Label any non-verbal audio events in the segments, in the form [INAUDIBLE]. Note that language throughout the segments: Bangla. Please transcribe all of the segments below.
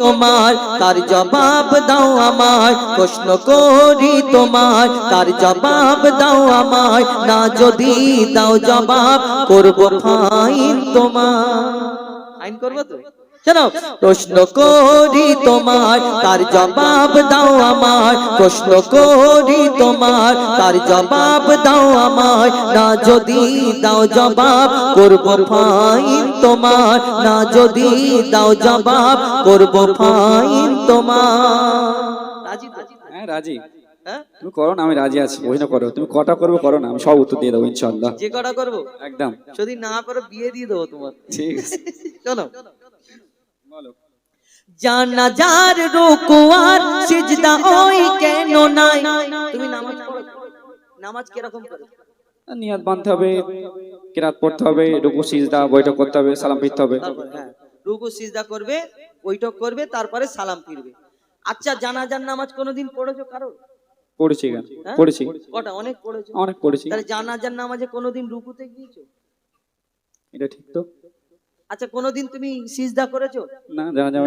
তোমার, তার জবাব দাও আমায়। প্রশ্ন করি তোমার, তার জবাব দাও আমায়। না যদি দাও জবাব, করব ফাইন তোমার। আইন করব তো? শোনো প্রশ্ন করি তোমার তার জবাব দাও আমায় প্রশ্ন করি তোমার তার জবাব দাও আমায় না যদি দাও জবাব করব ফাইন তোমার। না যদি দাও জবাব করব ফাইন তোমার। রাজি হ্যাঁ রাজি। হ্যাঁ? তুমি করো না আমি রাজি আছি ওই না করো। তুমি কটা করবে করো না আমি সব উত্তর দিয়ে দেবো ইনশাল্লাহ যে কটা করব? একদম। যদি না করো বিয়ে দিয়ে দেবো তোমার। ঠিক আছে। [LAUGHS] চলো। জানা যার রুকুয়ার সিজদা ওই কেন নাই? তুমি নামাজ পড়ো। নামাজ কীরকম নিয়াত বাঁধতে হবে কেরাত পড়তে হবে রুকু সিজদা বৈঠক করতে হবে সালাম ফিরতে হবে। হ্যাঁ রুকু সিজদা করবে ওইটক করবে তারপরে সালাম ফিরবে। আচ্ছা জানাজার নামাজ কোনোদিন পড়েছো কারও পড়েছি গান হ্যাঁ? পড়েছি। কটা? অনেক পড়েছো। অনেক পড়েছি। তাহলে জানাজার নামাজে কোনোদিন রুকুতে গিয়েছো? এটা ঠিক তো? আচ্ছা কোনোদিন তুমি সিজদা করেছ? না জানা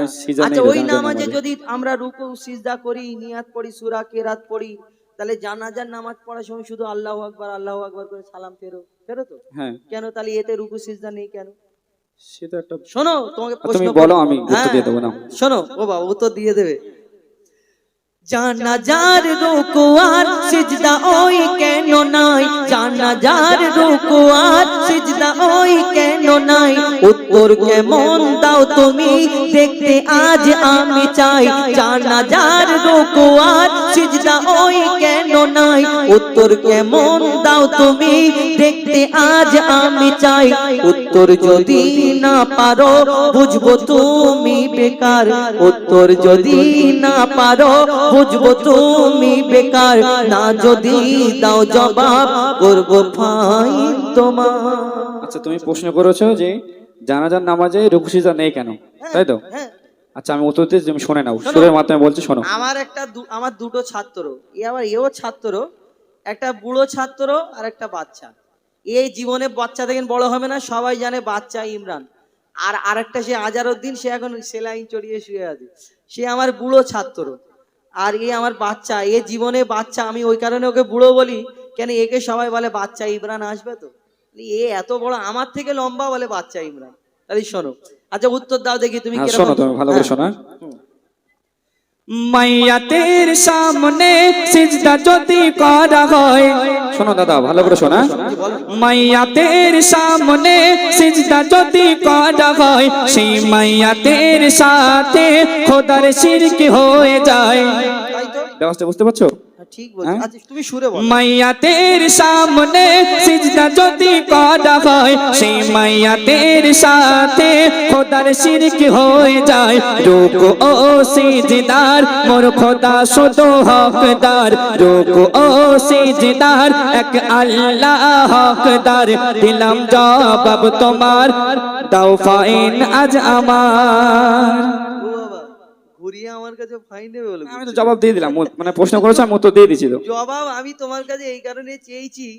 আচ্ছা ওই নামাজে। যদি আমরা রুকু সিজদা করি নিয়াত পড়ি সূরা কেরাত পড়ি তাহলে জানাজার নামাজ পড়ার সময় শুধু আল্লাহ আকবার আল্লাহ আকবার করে সালাম ফেরো ফেরো তো হ্যাঁ। কেন তাহলে এতে রুকু সিজদা নেই কেন? সেটা একটা শোনো তোমাকে প্রশ্ন বলো আমি উত্তর হ্যাঁ, দিয়ে দেবো না। শোনো ও বাবা উত্তর দিয়ে দেবে। জানাজার রোকোয়ার, সিজদা ওই কেন নাই? জানাজার রোকোয়ার, সিজদা ওই কেন নাই? উত্তর কেমন দাও তুমি? দেখতে আজ আমি চাই। জানাজার রোকোয়ার, সিজদা ওই কেন নাই। উত্তর কেমন দাও তুমি? দেখতে আজ আমি চাই। উত্তর যদি না পারো, বুঝব তুমি বেকার। উত্তর যদি না পারো, বুঝব তুমি বেকার। না যদি দাও জবাব, করব ফাইন তোমার। আচ্ছা তুমি প্রশ্ন করেছ যে জানাজার নামাজে রুকু সিজা নেই কেন? তাই তো? আচ্ছা আমি উত্তর তুমি শুনে নাও। সুরের মাধ্যমে বলছি শোনো। আমার একটা আমার দুটো ছাত্র। এ আবার এও ছাত্র একটা বুড়ো ছাত্র আর একটা বাচ্চা। এই জীবনে বাচ্চা দেখেন বড় হবে না সবাই জানে বাচ্চা ইমরান। আর আরেকটা সে আজারউদ্দিন সে এখন সেলাইন চড়িয়ে শুয়ে আছে। সে আমার বুড়ো ছাত্র। আর এ আমার বাচ্চা এ জীবনে বাচ্চা আমি ওই কারণে ওকে বুড়ো বলি কেন একে সবাই বলে বাচ্চা ইমরান আসবে তো? এ এত বড় আমার থেকে লম্বা বলে বাচ্চা ইমরান। তাহলে শোনো আচ্ছা উত্তর দাও দেখি তুমি হ্যাঁ শোনো তুমি ভালো করে হ্যাঁ। শোনো মাইয়াতের সামনে সিজদা যদি করা হয়। শোনো দাদা ভালো করে শোনা মাইয়াতের সামনে সিজদা যদি করা হয় সেই মাইয়াতের সাথে খোদার শিরক হয়ে যায়। ব্যবস্থা বুঝতে পারছ? হ্যাঁ, ঠিক বলছো। হ্যাঁ? আচ্ছা তুমি সুরে বলো। মাইয়াতের সামনে সিজদা যদি করা হয় সেই মাইয়াতের সাথে খোদার শিরক হয়ে যায়। রোগ ও সিজদার মোর খোদা শুধু হকদার। রোগ ও সিজদার এক আল্লাহ হকদার। দিলাম জবাব তোমার দাও ফাইন আজ আমার। ঘুরিয়ে আমার কাছে ফাইন দেবে বলে আমি তো জবাব দিয়ে দিলাম মানে প্রশ্ন করেছ আমি উত্তর দিয়ে দিছি তো জবাব আমি তোমার কাছে এই কারণে চেয়েছি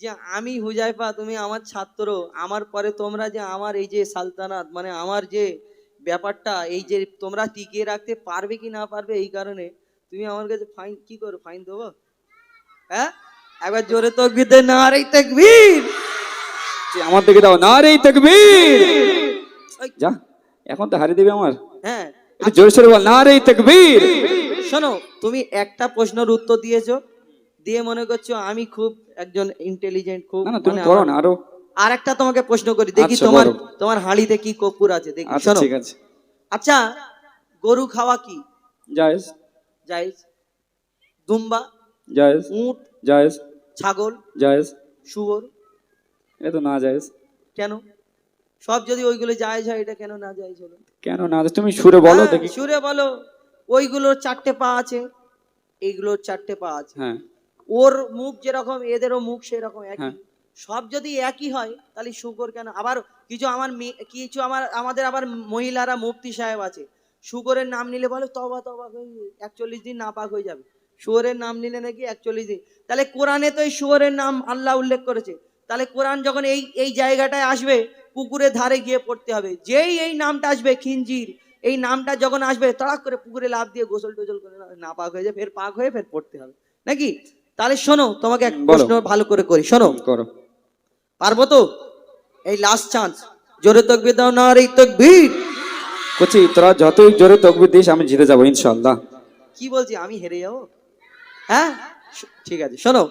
যে আমি হুজাইফা তুমি আমার ছাত্র আমার পরে তোমরা যে আমার এই যে সালতানাত মানে আমার যে ব্যাপারটা এই যে তোমরা টিকিয়ে রাখতে পারবে কি না পারবে এই কারণে তুমি আমার কাছে ফাইন কি করো ফাইন দেবো? হ্যাঁ? একবার জোরে তকবির দে না রে তকবীর আমার দিকে দাও না রে তকবীর যা এখন তো হারিয়ে দিবি আমার। হ্যাঁ জোরে বল না রে তকবীর। শোনো তুমি একটা প্রশ্নের উত্তর দিয়েছ দিয়ে মনে করছ আমি খুব একজন ইন্টেলিজেন্ট খুব না তুমি মানে করো না আরও। আর একটা তোমাকে প্রশ্ন করি দেখি আচ্ছা, তোমার তোমার হাঁড়িতে কি কপুর আছে দেখি আচ্ছা ঠিক আছে। আচ্ছা গরু খাওয়া কি? জায়েজ। জায়েজ। দুম্বা। জায়েজ। উট। জায়েজ। ছাগল। জায়েজ। শুয়োর। এ তো না জায়েজ। কেন? সব যদি ওইগুলো জায়েজ হয় এটা কেন না জায়েজ হলো কেন না তুমি সুরে বলো হ্যাঁ, দেখি। সুরে বলো ওইগুলোর চারটে পা আছে এইগুলোর চারটে পা আছে। হ্যাঁ। ওর মুখ যেরকম এদেরও মুখ সেরকম একই। হ্যাঁ। সব যদি একই হয় তাহলে শুকর কেন? আবার কিছু আমার কিছু আমার আমাদের আবার মহিলারা মুফতি সাহেব আছে। শুকরের নাম নিলে বলে তবা তবা একচল্লিশ দিন নাপাক হয়ে যাবে। শুয়োরের নাম নিলে নাকি একচল্লিশ দিন। তাহলে কোরআনে তো এই শুয়োরের নাম আল্লাহ উল্লেখ করেছে। তাহলে কোরআন যখন এই এই জায়গাটায় আসবে পুকুরের ধারে গিয়ে পড়তে হবে। যেই এই নামটা আসবে খিঞ্জির এই নামটা যখন আসবে তড়াক করে পুকুরে লাভ দিয়ে গোসল টোসল করে না- পাক হয়ে যায় ফের পাক হয়ে ফের পড়তে হবে। নাকি? তাহলে শোনো তোমাকে এক প্রশ্ন ভালো করে করি। শোনো। করো। পারব তো? এই লাস্ট চান্স জোরে তকবির দাও না আর এই তকবির। বলছি তোরা যতই জোরে তকবির দিস আমি জিতে যাব ইনশাল্লাহ কি বলছি আমি হেরে যাব? হ্যাঁ? ঠিক আছে শোনো।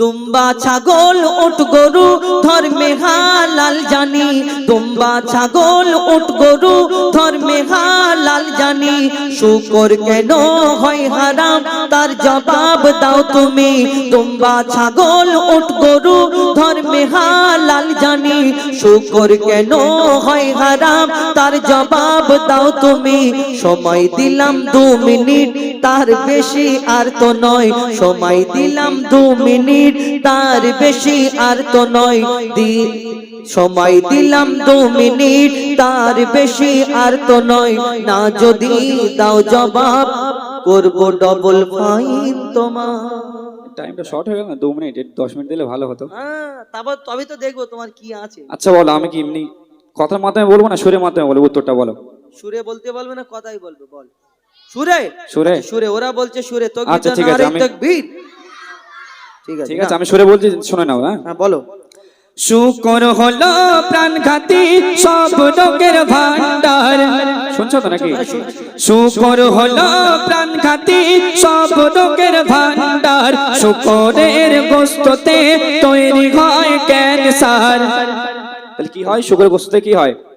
দুম্বা ছাগল ওট গরু, ধর্মে হালাল জানি। দুম্বা ছাগল ওট গরু, ধর্মে হালাল জানি। শুকর কেন হয় হারাম? তার জবাব দাও তুমি। দুম্বা ছাগল ওট গরু, ধর্মে হালাল জানি। শুকর কেন হয় হারাম? তার জবাব দাও তুমি। সময় দিলাম দু মিনিট, তার বেশি আর তো নয়। সময় দিলাম দু মিনিট তার বেশি আর তো নয় দি সময় দিলাম দু মিনিট তার বেশি আর তো নয়। না যদি দাও জবাব করব ডবল ফাইন তোমার। টাইমটা শর্ট হয়ে গেল না? দু মিনিট দশ মিনিট দিলে ভালো হতো। হ্যাঁ তারপর তবে তো দেখব তোমার কি আছে। আচ্ছা বলো আমি কি এমনি কথার মাধ্যমে বলব না সুরের মাধ্যমে বলব? উত্তরটা বলো। সুরে বলতে বলবে না কথাই বলবে বল। সুরে? সুরে? সুরে ওরা বলছে সুরে তো আচ্ছা, ঠিক আছে, আমি- ঠিক আছে? আমি সুরে বলছি শুনে নাও হ্যাঁ? হ্যাঁ বলো। শুকর হলো প্রাণঘাতী সব রোগের ভান্ডার শুনছো তো নাকি? শুকর হলো প্রাণঘাতী সব রোগের ভান্ডার শুকরের গোস্ততে তৈরি হয় ক্যান্সার। তাহলে কি হয়? শুকরের গোস্ততে কি হয় হ্যাঁ?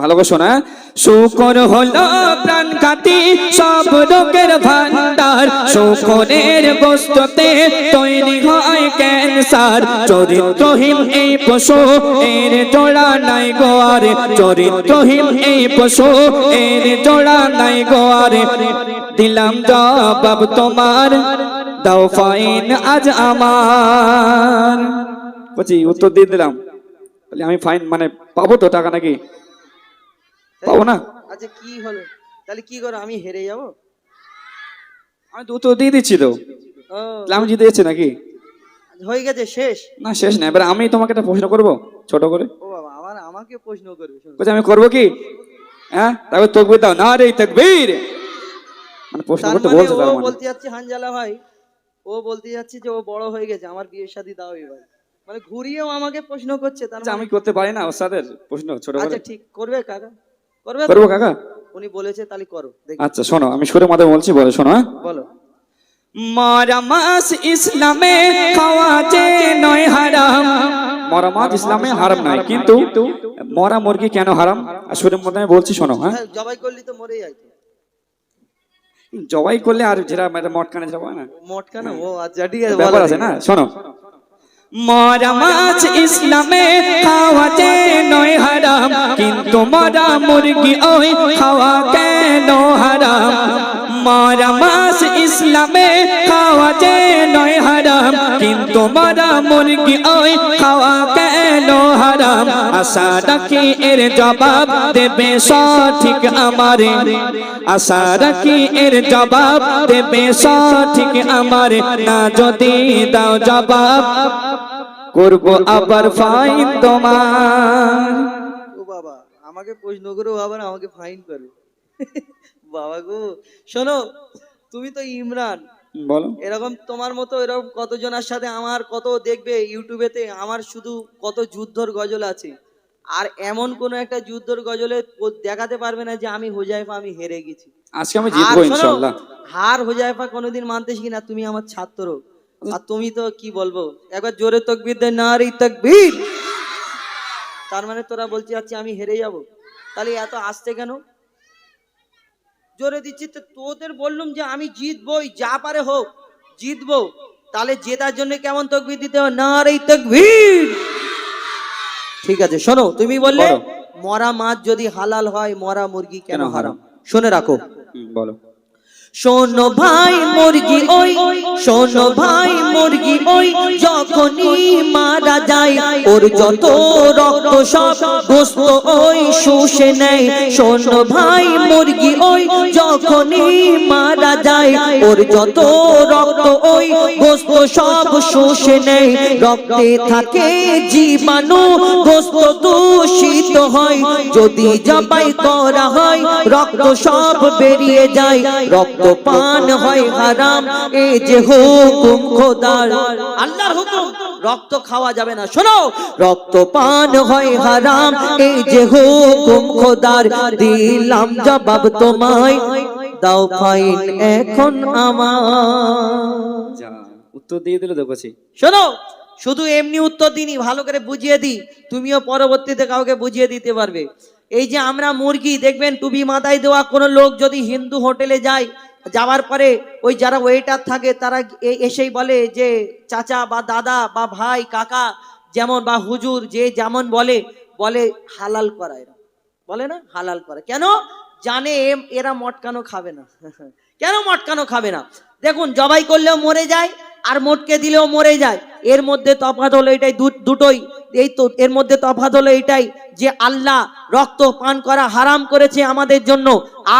ভালো করে শোনা শুকর হলো প্রাণঘাতী সব রোগের ভান্ডার শুকরের গোস্ততে তৈরি হয় ক্যান্সার। চরিত্রহীন এই পশু, এর জোড়া নাই গোয়ারে চরিত্রহীন এই পশু, এর জোড়া নাই গোয়ারে দিলাম জবাব তোমার, দাও ফাইন আজ আমার। বলছি উত্তর দিয়ে দিলাম। বলি আমি ফাইন মানে পাবো তো টাকা নাকি? পাবো না? আচ্ছা কি হলো? তাহলে কি করো আমি হেরে যাব? আমি তো উত্তর দিয়ে দিচ্ছি তো। আমি জিতে যাচ্ছি নাকি? হয়ে গেছে শেষ? না শেষ না এবার আমি তোমাকে একটা প্রশ্ন করব ছোট করে। ও বাবা আমার আমাকে প্রশ্ন করবে শোনো। বলছি আমি করব কি? হ্যাঁ? তারপর তকবির দাও। না রে তকবীর! মানে প্রশ্ন করতে মানে বলছে তার মানে। বলতে যাচ্ছে হানজালা ভাই ও বলতে যাচ্ছে যে ও বড় হয়ে গেছে আমার বিয়ের শাদী দাও এবার। মানে ঘুরিয়েও আমাকে প্রশ্ন করছে তার আচ্ছা, মানে আমি করতে পারি না ওস্তাদের প্রশ্ন ছোট আচ্ছা ঠিক করবে কাকা। করবে কাকা? উনি বলেছে তাহলে করো আচ্ছা শোনো আমি সুরের মাধ্যমে বলছি বলো শোনো হ্যাঁ? বলো। মরা মাস ইসলামে খাওয়া যে নয় হারাম। মরা মাছ ইসলামে হারাম নয় কিন্তু মরা মুরগি কেন হারাম? সুরের মধ্যে আমি বলছি শোনো হ্যাঁ? হ্যাঁ জবাই করলি তো মরেই যায় জবাই করলে আর যেটা মানে মটকানে যাব না মটকানা? ও আচ্ছা ঠিক আছে ব্যাপার আছে না শোনো। মরা মাছ ইসলামে খাওয়া যে নয় হারাম, কিন্তু মরা মুরগি ওই খাওয়া কেন হারাম? মরা মাছ ইসলামে খাওয়া যে নয় হারাম, কিন্তু মরা মুরগি ওই খাওয়া কেন হারাম? আশা রাখি এর জবাব দেবে সঠিক আমারে। আশা রাখি এর জবাব দেবে সঠিক আমারে। না যদি দাও জবাব, করব আবার ফাইন তোমার। আমাকে প্রশ্ন করে আবার আমাকে ফাইন করবে বাবা গো, শোনো তুমি তো ইমরান। বলো। এরকম তোমার মতো এরকম কতজনের সাথে আমার কত দেখবে ইউটিউবেতে আমার শুধু কত যুদ্ধর গজল আছে। আর এমন কোন একটা যুদ্ধর গজলে দেখাতে পারবে না যে আমি হোজাইফা আমি হেরে গেছি। আজকে আমি জিতবো ইনশাআল্লাহ হার হোজাইফা কোনোদিন মানতে শিখি না তুমি আমার ছাত্র। আর তুমি তো কি বলব? একবার জোরে তকবির দে না রে তকবির। তার মানে তোরা বলছি আচ্ছা আমি হেরে যাব। তাহলে এত আসতে কেন? জোরে দিচ্ছি তো তোদের বললুম যে আমি জিতবই যা পারে হোক জিতবো। তাহলে জেতার জন্য কেমন তকবির দিতে হবে না রে তকবির! ঠিক আছে শোনো তুমি বললে মরা মাছ যদি হালাল হয় মরা মুরগি কেন? হারাম? শুনে রাখো। বলো। শোনো ভাই মুরগি ওই, শোনো ভাই মুরগি ওই, যখনই মারা যায় ওর যত রক্ত সব গোস্ত ওই শুষে নেয়। শোনো ভাই মুরগি ওই, যখনই মারা যায়, ওর যত রক্ত, ওই গোস্ত সব শুষে নেয়। রক্তে থাকে জীবাণু, গোস্ত দূষিত হয়। যদি জবাই করা হয়, রক্ত সব বেরিয়ে যায়। রক্ত পান হয় হারাম, এ যে হুকুম খোদার। আল্লাহর হুকুম, রক্ত খাওয়া যাবে না। শোনো রক্ত পান হয় হারাম এই যে হুকুম খোদার। দিলাম জবাব তোমায়। দাও ফাইন এখন আমার। উত্তর দিয়ে দিলে দেখছি শোনো শুধু এমনি উত্তর দিনই ভালো করে বুঝিয়ে দিই। তুমিও পরবর্তীতে কাউকে বুঝিয়ে দিতে পারবে। এই যে আমরা মুরগি দেখবেন টুপি মাথায় দেওয়া কোনো লোক যদি হিন্দু হোটেলে যায় যাওয়ার পরে ওই যারা ওয়েটার থাকে তারা এসেই বলে যে চাচা বা দাদা বা ভাই কাকা যেমন বা হুজুর যে যেমন বলে বলে হালাল করা এরা। বলে না? হালাল করে। কেন? জানে এরা মটকানো খাবে না। কেন মটকানো খাবে না? দেখুন, জবাই করলেও মরে যায়, আর মোটকে দিলেও মরে যায়। এর মধ্যে তফাৎ হলো এটাই দুটোই। এই তো, এর মধ্যে তফাৎ হলো এটাই যে আল্লাহ রক্ত পান করা হারাম করেছে আমাদের জন্য।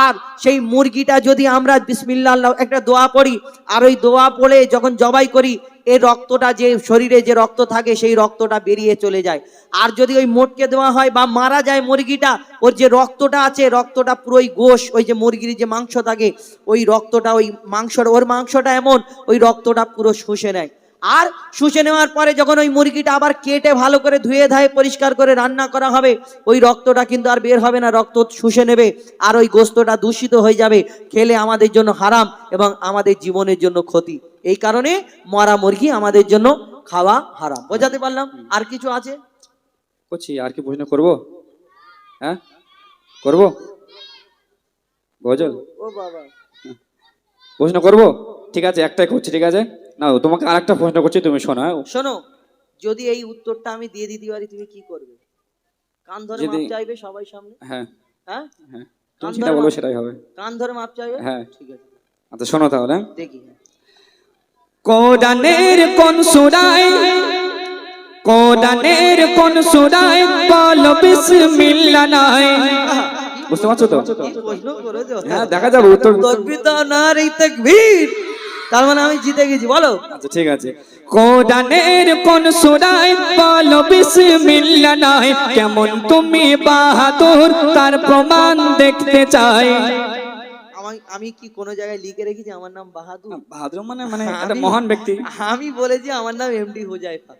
আর সেই মুরগিটা যদি আমরা বিসমিল্লাহ আল্লাহ একটা দোয়া পড়ি, আর ওই দোয়া পড়ে যখন জবাই করি এই রক্তটা যে শরীরে যে রক্ত থাকে, সেই রক্তটা বেরিয়ে চলে যায়। আর যদি ওই মোটকে দেওয়া হয় বা মারা যায় মুরগিটা, ওর যে রক্তটা আছে, রক্তটা পুরোই গোশ, ওই যে মুরগির যে মাংস থাকে, ওই রক্তটা, ওই মাংসটা, ওর মাংসটা এমন, ওই রক্তটা পুরো শুষে নেয়। আর শুষে নেওয়ার পরে যখন ওই মুরগিটা আবার কেটে ভালো করে ধুয়ে ধায়ে পরিষ্কার করে রান্না করা হবে ওই রক্তটা কিন্তু আর বের হবে না রক্ত শুষে নেবে আর ওই গোস্তটা দূষিত হয়ে যাবে খেলে আমাদের জন্য হারাম এবং আমাদের জীবনের জন্য ক্ষতি। এই কারণে মরা মুরগি আমাদের জন্য খাওয়া হারাম। বোঝাতে পারলাম? আর কিছু আছে? করছি আর কি প্রশ্ন করব? হ্যাঁ? করব? গজল? ও বাবা। প্রশ্ন করব? ঠিক আছে একটাই করছি ঠিক আছে? না তোমাকে আর একটা প্রশ্ন করছি তুমি শোনো হ্যাঁ? শোনো যদি এই উত্তরটা আমি দিয়ে দিতে পারি তুমি কি করবে? কান ধরে মাপ চাইবে সবাই সামনে? হ্যাঁ। হ্যাঁ? হ্যাঁ। তুমি যেটা বলবে সেটাই হবে। কান ধরে মাপ চাইবে? হ্যাঁ। ঠিক আছে। আচ্ছা শোনো তাহলে। দেখি কোরআনের কোন সূরায় কোরআনের কোন সূরায় বল বিসমিল্লাহ নাই। বুঝতে পারছ তো? হ্যাঁ দেখা যাবে উত্তর তকবীর না রে তাকবীর। তার মানে আমি জিতে গেছি বলো। আচ্ছা ঠিক আছে। কোরআনের কোন সূরায় বল বিসমিল্লাহ নাই। কেমন তুমি বাহাদুর তার প্রমাণ দেখতে চাই। আমি কি কোন জায়গায় লিখে রেখেছি আমার নাম বাহাদুর? বাহাদুর মানে মানে একটা মহান ব্যক্তি। আমি বলেছি আমার নাম এমডি হুজাইফা।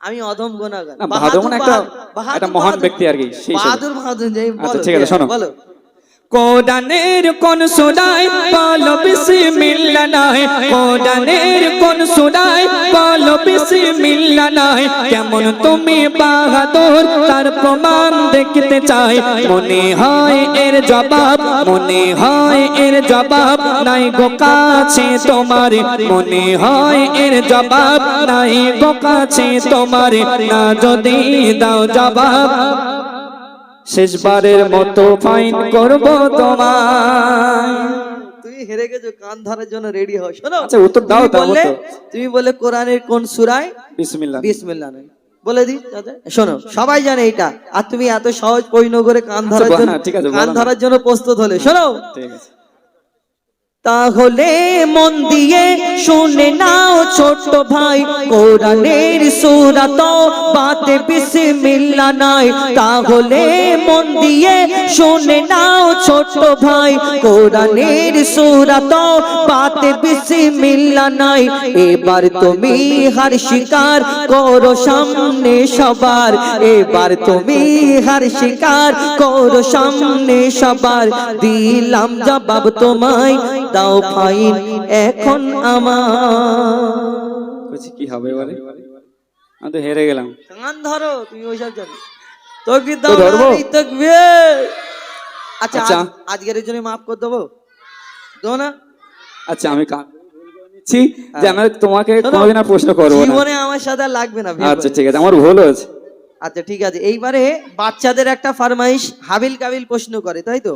আমি অধম গুণাগার। না, বাহাদুর মানে একটা- একটা মহান ব্যক্তি আর কি, সেই বাহাদুর বাহাদুর যাই আচ্ছা, বলো ঠিক আছে, শোনো। বলো। কোরআনের কোন সূরায় বল বিসমিল্লাহ নাই। কোরআনের কোন সূরায় বল বিসমিল্লাহ নাই। কেমন তুমি বাহাদুর, তার প্রমাণ দেখতে চাই। মনে হয় এর জবাব, মনে হয় এর জবাব নাই গো কাছে তোমার। মনে হয় এর জবাব নাই গো কাছে তোমার। না যদি দাও জবাব। শেষবারের মতো ফাইন করব তোমায়। তুমি হেরে গেছো কান ধরার জন্য রেডি হও। শোনো আচ্ছা, উত্তর দাও, বললে তুমি বলে কোরআনের কোন সূরায়? বিসমিল্লাহ। বিসমিল্লাহ বলে দি শোনো সবাই জানে এটা। আর তুমি এত সহজ পরিণ করে কান ধরার জন্য হ্যাঁ, কান ধরার জন্য প্রস্তুত হলে। শোনো ঠিক আছে। তাহলে মন দিয়ে শুনে নাও ছোট ভাই, কোরআনের সুরাত বাতে বিসমিল্লাহ নাই। তাহলে মন দিয়ে শুনে নাও ছোট ভাই, কোরআনের সুরাত বাতে বিসমিল্লাহ নাই। এবার তুমি হার শিকার করো সামনে সবার। এবার তুমি হার শিকার করো সামনে সবার। দিলাম জবাব তোমায় দাও ফাইন এখন আমার। কি হবে এবারে? আমি তো হেরে গেলাম। ধরো তুমি ওইসব জানো দাও? আচ্ছা আচ্ছা। আজকের জন্য মাফ করে দেবো? না? আচ্ছা আমি কান যে আমি তোমাকে কোনোদিন আর প্রশ্ন করব না। জীবনে আমার সাথে লাগবে না আচ্ছা ঠিক আছে আমার ভুল হয়েছে। আচ্ছা ঠিক আছে। এইবারে বাচ্চাদের একটা ফরমাইশ হাবিল কাবিল প্রশ্ন করে তাই তো?